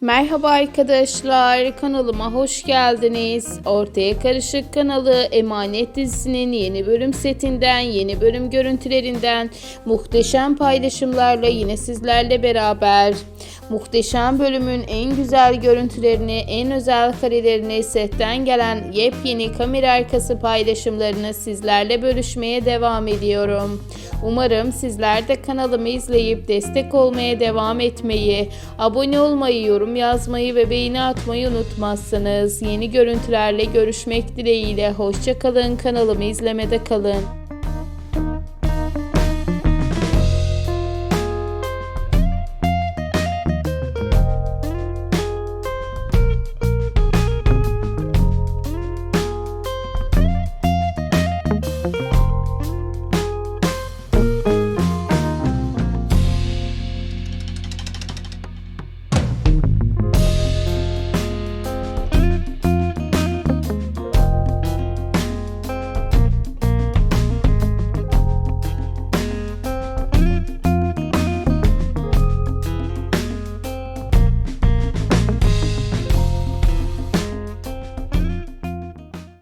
Merhaba arkadaşlar, kanalıma hoş geldiniz. Ortaya Karışık kanalı Emanet dizisinin yeni bölüm setinden, yeni bölüm görüntülerinden muhteşem paylaşımlarla yine sizlerle beraber. Muhteşem bölümün en güzel görüntülerini, en özel karelerini, setten gelen yepyeni kamera arkası paylaşımlarını sizlerle bölüşmeye devam ediyorum. Umarım sizler de kanalımı izleyip destek olmaya devam etmeyi, abone olmayı, yorum yazmayı ve beğeni atmayı unutmazsınız. Yeni görüntülerle görüşmek dileğiyle. Hoşçakalın kanalımı izlemede kalın.